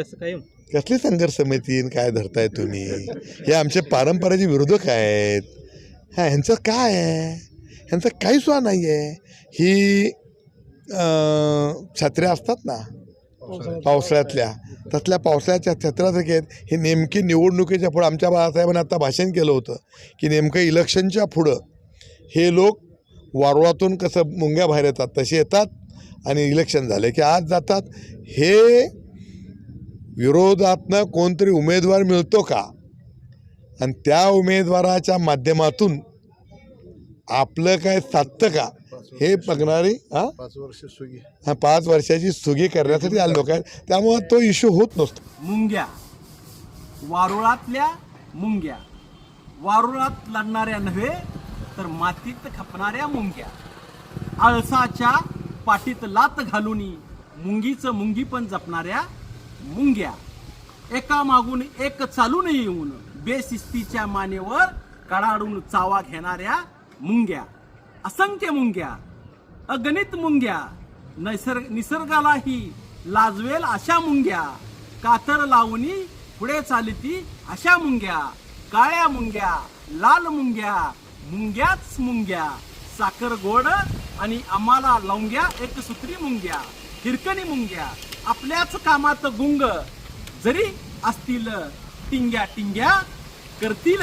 कसली संघर्ष समिती काय धरताय तुम्ही? हे आमचे पारंपरेचे विरोधक आहेत. हा ह्यांचं काय आहे? ह्यांचं काही सुद्धा नाही आहे ही छत्र्या असतात ना? पावसाळ्यातल्या. तसल्या पावसाळ्याच्या छत्र्यासारखे आहेत. हे नेमकी निवडणुकीच्या पुढं आमच्या बाळासाहेबांनी आता भाषण केलं होतं की नेमकं इलेक्शनच्या पुढं हे लोक वारुळातून कसं मुंग्या बाहेर येतात तसे येतात आणि इलेक्शन झाले की आज जातात. हे विरोधातनं कोणतरी उमेदवार मिळतो का? आणि त्या उमेदवाराच्या माध्यमातून आपलं काय साधतं का? हे बघणारी हां? पाच वर्ष सुगी. हा पाच वर्षाची सुगी करण्यासाठी आले लोक आहेत त्यामुळं तो इश्यू होत नसतो. मुंग्या. वारुळातल्या मुंग्या. वारुळात लढणाऱ्या नव्हे तर मातीत खपणाऱ्या मुंग्या. आळसाच्या पाठीत लात घालून मुंगीचं मुंगी पण जपणाऱ्या मुंग्या. एका मागून एक चालून येऊन बेशिस्तीच्या मानेवर कडाडून चावा घेणाऱ्या मुंग्या. असंख्य मुंग्या. अगणित मुंग्या. नैसर्ग निसर्गालाही लाजवेल अशा मुंग्या. कातर लावणी पुढे चालती अशा मुंग्या. काळ्या मुंग्या लाल मुंग्या मुंग्याच मुंग्या. साखर गोड आणि आम्हाला लवंग्या एक सुत्री मुंग्या. हिरकणी मुंग्या. आपल्याच कामात गुंग. जरी असतील टिंग्या टिंग्या करतील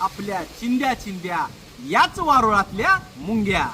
आपल्या चिंद्या चिंद्या याच वारुळातल्या मुंग्या.